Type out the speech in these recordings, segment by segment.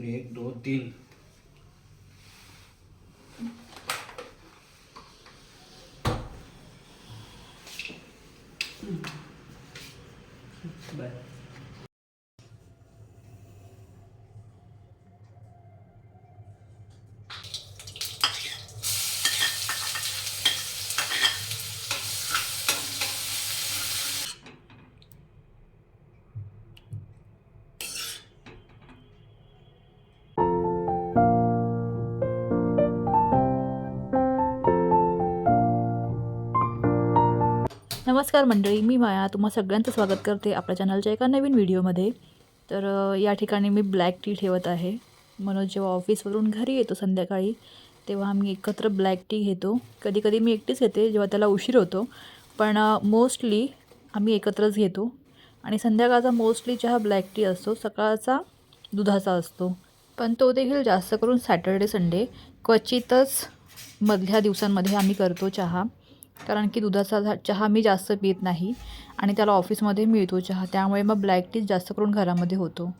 एक दोन तीन. नमस्कार मंडळी मी माया. तुम्हा सगळ्यांचं स्वागत करते आपल्या चॅनलच्या एका नवीन व्हिडिओमध्ये. तर या ठिकाणी मी ब्लॅक टी ठेवत आहे. मनोज जेव्हा ऑफिसवरून घरी येतो संध्याकाळी तेव्हा आम्ही एकत्र ब्लॅक टी घेतो. कधी कधी मी एकटीच घेते जेव्हा त्याला उशीर होतो. पण मोस्टली आम्ही एकत्रच घेतो. आणि संध्याकाळचा मोस्टली चहा ब्लॅक टी असतो सकाळचा दुधाचा असतो. पण तो देखील जास्त करून सॅटर्डे संडे क्वचितच मधल्या दिवसांमध्ये आम्ही करतो चहा. कारण की दुधाचा चहा मी जास्त पित नाही आणि त्याला ऑफिसमध्ये मिळतो चहा. त्यामुळे मग ब्लॅक टीच जास्त करून घरामध्ये होतो.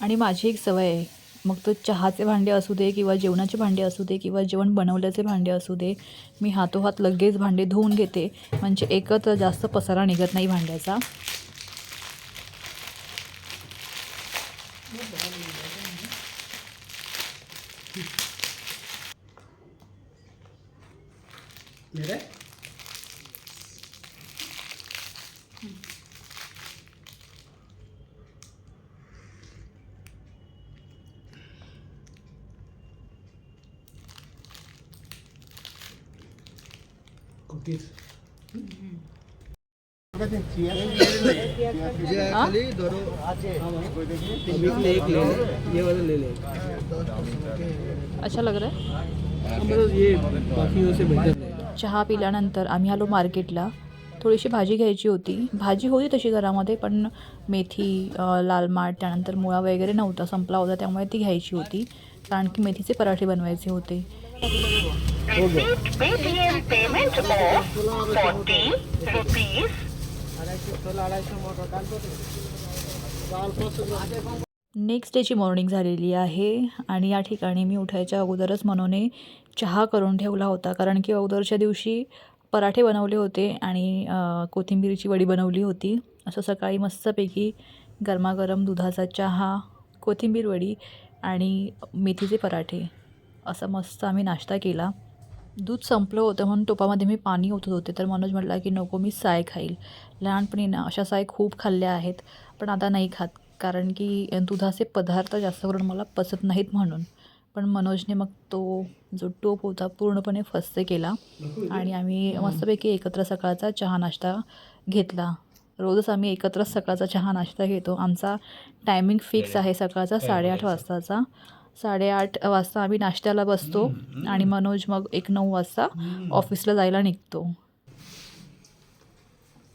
आणि माझी एक सवय आहे. मग तो चहाचे भांडे असू दे किंवा जेवणाचे भांडे असू दे किंवा जेवण बनवल्याचे भांडे असू दे मी हातोहात लगेच भांडे धुवून घेते. म्हणजे एकत्र जास्त पसारा निघत नाही भांड्याचा. मेरे। कुकीज अभी एक ले ले। ये वाला ले ले। अच्छा लग रहा है। मतलब ये बाकी से बेहतर। चहा पिल्यानंतर आम्ही आलो मार्केटला. थोडीशी भाजी घ्यायची होती. भाजी होती तशी घरामध्ये पण मेथी लाल माठ त्यानंतर मुळा वगैरे नव्हता संपला होता त्यामुळे ती घ्यायची होती. कारण की मेथीचे पराठे बनवायचे होते. नेक्स्ट डेची मॉर्निंग झालेली आहे आणि या ठिकाणी मी उठायच्या अगोदरच मनोने चहा करून ठेवला होता. कारण की अगोदरच्या दिवशी पराठे बनवले होते आणि कोथिंबीरीची कोथिंबीरची वडी बनवली होती. असं सकाळी मस्तपैकी गरमागरम दुधाचा चहा कोथिंबीर वडी आणि मेथीचे पराठे असं मस्त आम्ही नाश्ता केला. दूध संपलं होतं म्हणून टोपामध्ये मी पाणी ओतत होते. तर मनोज म्हटला की नको मी साय खाईल. लहानपणी ना अशा साय खूप खाल्ल्या आहेत पण आता नाही खात. कारण की दुधाचे पदार्थ जास्त करून मला पचत नाहीत म्हणून. पण मनोजने मग तो जो टोप होता पूर्णपणे फस्त केला. आणि आम्ही मस्तपैकी एकत्र सकाळचा चहा नाश्ता घेतला. रोजच आम्ही एकत्रच सकाळचा चहा नाश्ता घेतो. आमचा टायमिंग फिक्स आहे सकाळचा साडेआठ वाजताचा. साडेआठ वाजता आम्ही नाश्त्याला बसतो आणि मनोज मग एक नऊ वाजता ऑफिसला जायला निघतो.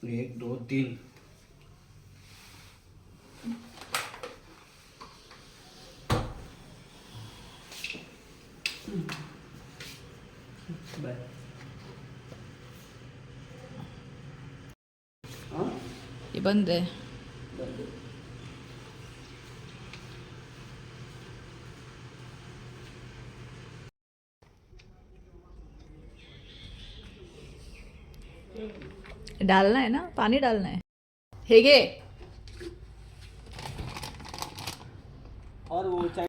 एक दोन तीन. हे बंद आहे डालना आहे ना? पाणी डालना आहे हे। घे और वो चाय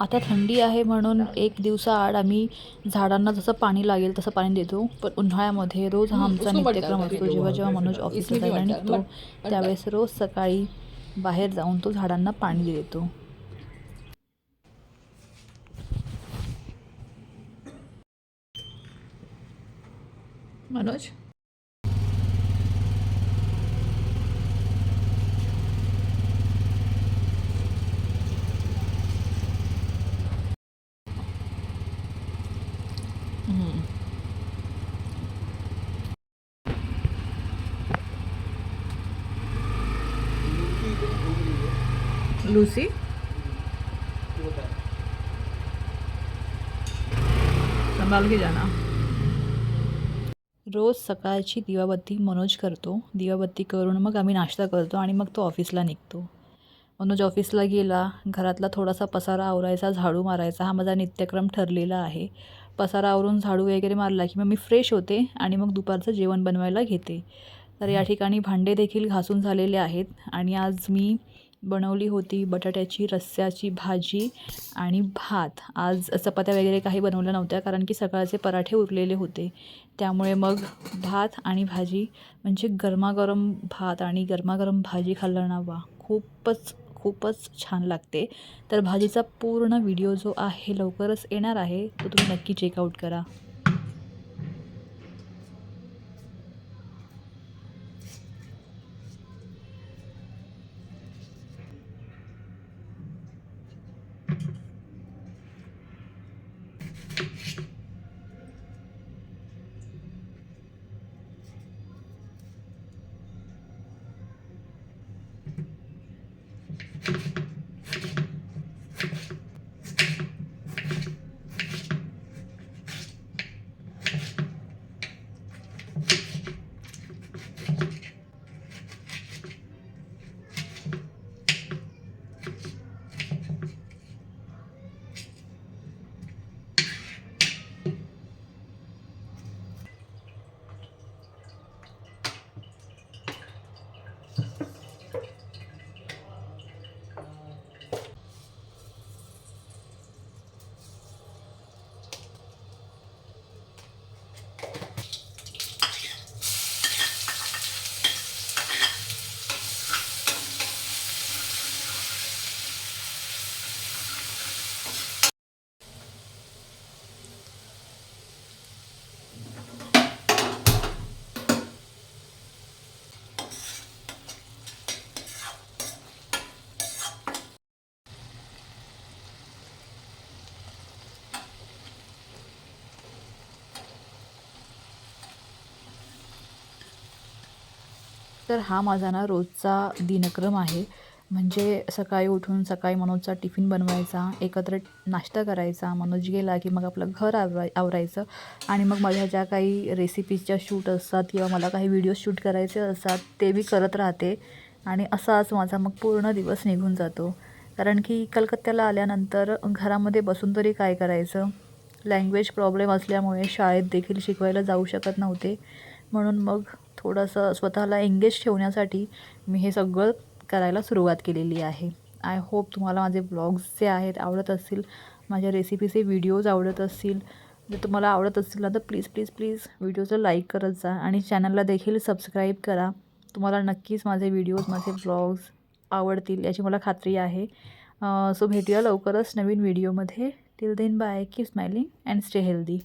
आता थंडी आहे म्हणून एक दिवसाआड आम्ही झाडांना जसं पाणी लागेल तसं पाणी देतो. पण उन्हाळ्यामध्ये रोज हा आमचा नित्यक्रम असतो. जेव्हा जेव्हा मनोज ऑफिसला जायला निघतो त्यावेळेस रोज सकाळी बाहेर जाऊन तो झाडांना पाणी देतो. मनोज? लुसी? संभाल के जाना। रोज सकाळची दिवाबत्ती मनोज करतो. दिवाबत्ती करून मग आम्ही नाश्ता करतो आणि मग तो ऑफिसला निघतो. मनोज ऑफिसला गेला. घरातला थोडासा पसारा आवरायचा झाडू मारायचा. हा माझा नित्यक्रम ठरलेला आहे. पसारा आवरून झाडू वगैरे मारला की मग मी फ्रेश होते आणि मग दुपारचं जेवण बनवायला घेते. तर या ठिकाणी भांडे देखील घासून झालेले आहेत आणि आज मी बनवली होती बटाट्याची रस्स्याची भाजी आणि भात. आज चपात्या वगैरे काही बनवल्या नव्हत्या कारण की सकाळचे पराठे उरलेले होते. त्यामुळे मग भात आणि भाजी म्हणजे गरमागरम भात आणि गरमागरम भाजी खाल्लं ना वा. खूपच खूपच छान लागते. तर भाजीचा पूर्ण व्हिडिओ जो आहे लवकरच येणार आहे. तो तुम्ही नक्की चेकआउट करा. तर हा माझा ना रोजचा दिनक्रम आहे. म्हणजे सकाळी उठून सकाळी मनोजचा टिफिन बनवायचा एकत्र नाश्ता करायचा मनोज गेला की मग आपलं घर आवराय आवरायचं. आणि मग माझ्या ज्या काही रेसिपीजच्या शूट असतात किंवा मला काही व्हिडिओ शूट करायचे असतात ते मी करत राहते. आणि असाच माझा मग पूर्ण दिवस निघून जातो. कारण की कलकत्त्याला आल्यानंतर घरामध्ये बसून तरी काय करायचं? लँग्वेज प्रॉब्लेम असल्यामुळे शाळेत देखील शिकवायला जाऊ शकत नव्हते. म्हणून मग थोडंसं स्वतःला एंगेज ठेवण्यासाठी मी हे सगळं करायला सुरुवात केलेली आहे. आय होप तुम्हाला माझे ब्लॉग्स जे आहेत आवडत असतील माझ्या रेसिपीचे व्हिडिओज आवडत असतील जर तुम्हाला आवडत असतील ना तर प्लीज प्लीज प्लीज व्हिडिओचं लाईक करत जा आणि चॅनलला देखील सबस्क्राईब करा. तुम्हाला नक्कीच माझे व्हिडिओज माझे ब्लॉग्स आवडतील याची मला खात्री आहे. सो भेटूया लवकरच नवीन व्हिडिओमध्ये till then bye keep smiling and stay healthy